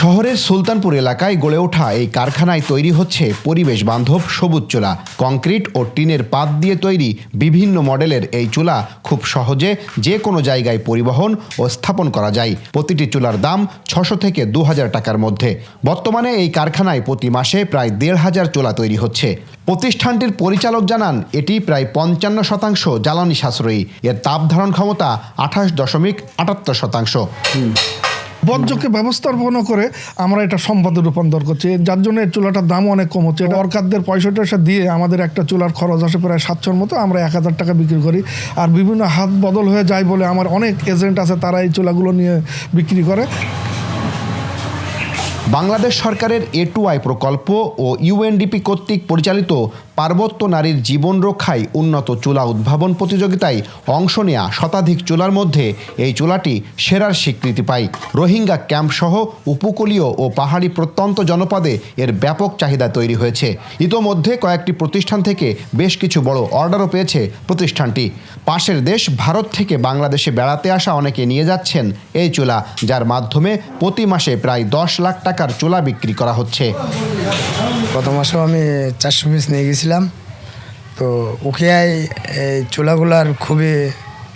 শহরের সুলতানপুর এলাকায় গড়ে ওঠা এই কারখানায় তৈরি হচ্ছে পরিবেশ বান্ধব সবুজ চুলা। কংক্রিট ও টিনের পাত দিয়ে তৈরি বিভিন্ন মডেলের এই চুলা খুব সহজে যে কোনো জায়গায় পরিবহন ও স্থাপন করা যায়। প্রতিটি চুলার দাম ছশো থেকে দু হাজার টাকার মধ্যে। বর্তমানে এই কারখানায় প্রতি মাসে প্রায় দেড় হাজার চুলা তৈরি হচ্ছে। প্রতিষ্ঠানটির পরিচালক জানান, এটি প্রায় পঞ্চান্ন শতাংশ জ্বালানি সাশ্রয়ী। এর তাপ ধারণ ক্ষমতা আঠাশ দশমিক আটাত্তর শতাংশ। বর্জ্যকে ব্যবস্থাপনা করে আমরা এটা সম্পদে রূপান্তর করছি। যার জন্য এই চুলাটার দাম অনেক কম হচ্ছে। এটা সরকারদের পয়সা টয়সা দিয়ে আমাদের একটা চুলার খরচ আসে প্রায় সাতশোর মতো, আমরা এক হাজার টাকা বিক্রি করি। আর বিভিন্ন হাত বদল হয়ে যায় বলে আমার অনেক এজেন্ট আছে, তারা এই চুলাগুলো নিয়ে বিক্রি করে। বাংলাদেশ সরকারের এ টু আই প্রকল্প ও ইউএনডিপি কর্তৃক পরিচালিত পার্বত্য নারীর জীবন রক্ষায় উন্নত চুলা উদ্ভাবন প্রতিযোগিতায় অংশ নেয়া শতাধিক চুলার মধ্যে এই চুলাটি সেরার স্বীকৃতি পায়। রোহিঙ্গা ক্যাম্প সহ উপকূলীয় ও পাহাড়ি প্রত্যন্ত জনপদে এর ব্যাপক চাহিদা তৈরি হয়েছে। ইতোমধ্যে কয়েকটি প্রতিষ্ঠান থেকে বেশ কিছু বড় অর্ডারও পেয়েছে প্রতিষ্ঠানটি। পাশের দেশ ভারত থেকে বাংলাদেশে বেড়াতে আসা অনেকে নিয়ে যাচ্ছেন এই চুলা, যার মাধ্যমে প্রতি মাসে প্রায় দশ লাখ টাকার চুলা বিক্রি করা হচ্ছে। গত মাসেও আমি চারশো পিস নিয়ে গেছিলাম। তো উকিয়ায় এই চুলাগুলার খুবই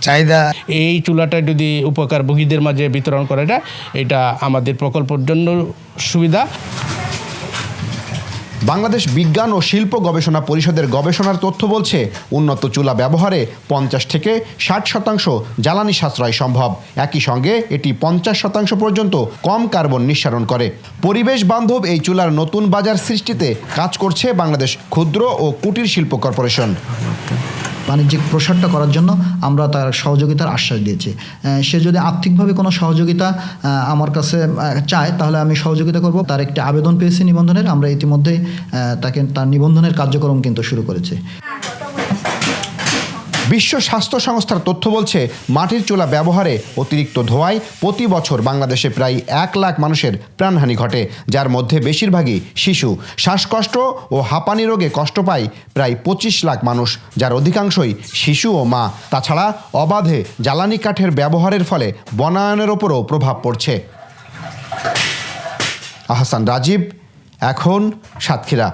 চাহিদা। এই চুলাটা যদি উপকার ভোগীদের মাঝে বিতরণ করা যায় এটা আমাদের প্রকল্পের জন্য সুবিধা। বাংলাদেশ বিজ্ঞান ও শিল্প গবেষণা পরিষদের গবেষণার তথ্য বলছে, উন্নত চুলা ব্যবহারে পঞ্চাশ থেকে ষাট শতাংশ জ্বালানি সাশ্রয় সম্ভব। একই সঙ্গে এটি পঞ্চাশ শতাংশ পর্যন্ত কম কার্বন নিঃসারণ করে। পরিবেশ বান্ধব এই চুলার নতুন বাজার সৃষ্টিতে কাজ করছে বাংলাদেশ ক্ষুদ্র ও কুটির শিল্প কর্পোরেশন। বাণিজ্যিক প্রসারটা করার জন্য আমরা তার সহযোগিতার আশ্বাস দিয়েছি। সে যদি আর্থিকভাবে কোনো সহযোগিতা আমার কাছে চায়, তাহলে আমি সহযোগিতা করব। তার একটি আবেদন পেয়েছি নিবন্ধনের। আমরা ইতিমধ্যেই তাকে, তার নিবন্ধনের কার্যক্রম কিন্তু শুরু করেছি। বিশ্ব স্বাস্থ্য সংস্থার তথ্য বলছে, মাটির চুলা ব্যবহারে অতিরিক্ত ধোঁয়ায় প্রতি বছর বাংলাদেশে প্রায় এক লাখ মানুষের প্রাণহানি ঘটে, যার মধ্যে বেশিরভাগই শিশু। শ্বাসকষ্ট ও হাঁপানি রোগে কষ্ট পায় প্রায় পঁচিশ লাখ মানুষ, যার অধিকাংশই শিশু ও মা। তাছাড়া অবাধে জ্বালানি কাঠের ব্যবহারের ফলে বনায়নের ওপরও প্রভাব পড়ছে। আহসান রাজীব, এখন সাতক্ষীরা।